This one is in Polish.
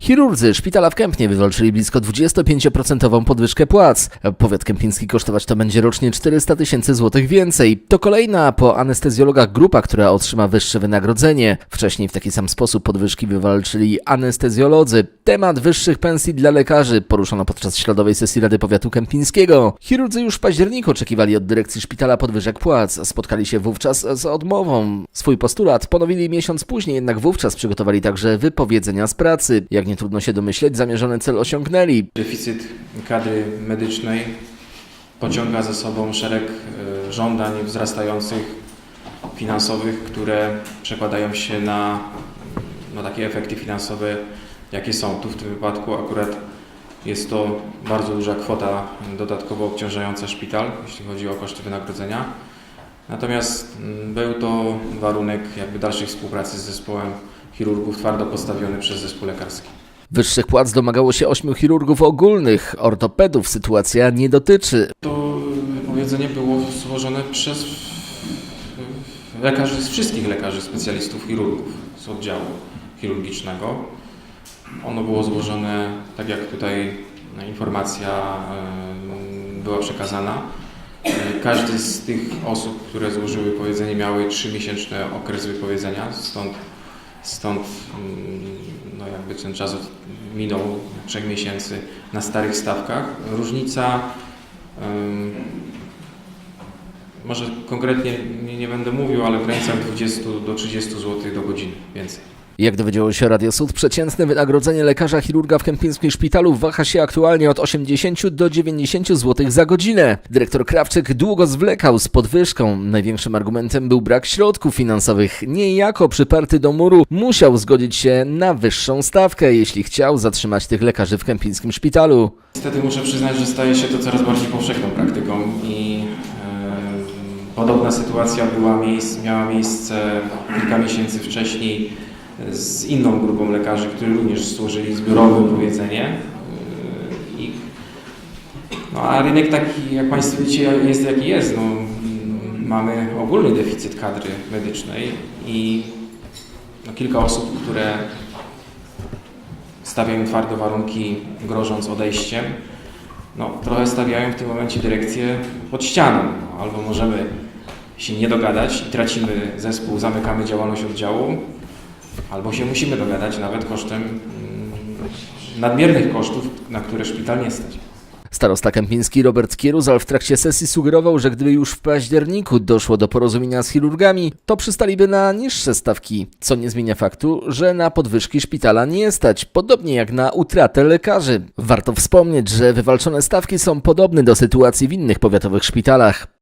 Chirurdzy szpitala w Kępnie wywalczyli blisko 25% podwyżkę płac. Powiat kępiński kosztować to będzie rocznie 400 tysięcy złotych więcej. To kolejna po anestezjologach grupa, która otrzyma wyższe wynagrodzenie. Wcześniej w taki sam sposób podwyżki wywalczyli anestezjolodzy. Temat wyższych pensji dla lekarzy poruszono podczas środowej sesji Rady Powiatu Kępińskiego. Chirurdzy już w październiku oczekiwali od dyrekcji szpitala podwyżek płac. Spotkali się wówczas z odmową. Swój postulat ponowili miesiąc później, jednak wówczas przygotowali także wypowiedzenia z pracy. Jak nie trudno się domyśleć, zamierzony cel osiągnęli. Deficyt kadry medycznej pociąga za sobą szereg e, żądań wzrastających finansowych, które przekładają się na, na takie efekty finansowe, jakie są. Tu w tym wypadku akurat jest to bardzo duża kwota dodatkowo obciążająca szpital, jeśli chodzi o koszty wynagrodzenia. Natomiast mm, był to warunek jakby dalszej współpracy z zespołem chirurgów twardo postawiony przez zespół lekarski. Wyższych płac domagało się ośmiu chirurgów ogólnych. Ortopedów sytuacja nie dotyczy. To wypowiedzenie było złożone przez lekarzy, z wszystkich lekarzy specjalistów chirurgów z oddziału chirurgicznego. Ono było złożone, tak jak tutaj informacja e, była przekazana. E, Każdy z tych osób, które złożyły wypowiedzenie, miały trzymiesięczny okres wypowiedzenia, stąd, stąd mm, no jakby ten czas minął trzech miesięcy na starych stawkach. Różnica Może konkretnie nie, nie będę mówił, ale w granicach 20 do 30 zł do godziny więcej. Jak dowiedziało się Radio Sud, przeciętne wynagrodzenie lekarza chirurga w kępińskim szpitalu waha się aktualnie od 80 do 90 zł za godzinę. Dyrektor Krawczyk długo zwlekał z podwyżką. Największym argumentem był brak środków finansowych. Niejako przyparty do muru musiał zgodzić się na wyższą stawkę, jeśli chciał zatrzymać tych lekarzy w kępińskim szpitalu. Niestety muszę przyznać, że staje się to coraz bardziej powszechną praktyką i e, podobna sytuacja była miała miejsce kilka miesięcy wcześniej z inną grupą lekarzy, którzy również złożyli zbiorowe wypowiedzenie. E, I, no a rynek taki, jak Państwo wiecie, jest jaki jest. No, mamy ogólny deficyt kadry medycznej i no, kilka osób, które stawiają twarde warunki, grożąc odejściem, no, trochę stawiają w tym momencie dyrekcję pod ścianą. No, albo możemy się nie dogadać i tracimy zespół, zamykamy działalność oddziału, albo się musimy dogadać nawet kosztem mm, nadmiernych kosztów, na które szpital nie stać. Starosta kępiński Robert Kieruzal w trakcie sesji sugerował, że gdyby już w październiku doszło do porozumienia z chirurgami, to przystaliby na niższe stawki, co nie zmienia faktu, że na podwyżki szpitala nie stać, podobnie jak na utratę lekarzy. Warto wspomnieć, że wywalczone stawki są podobne do sytuacji w innych powiatowych szpitalach.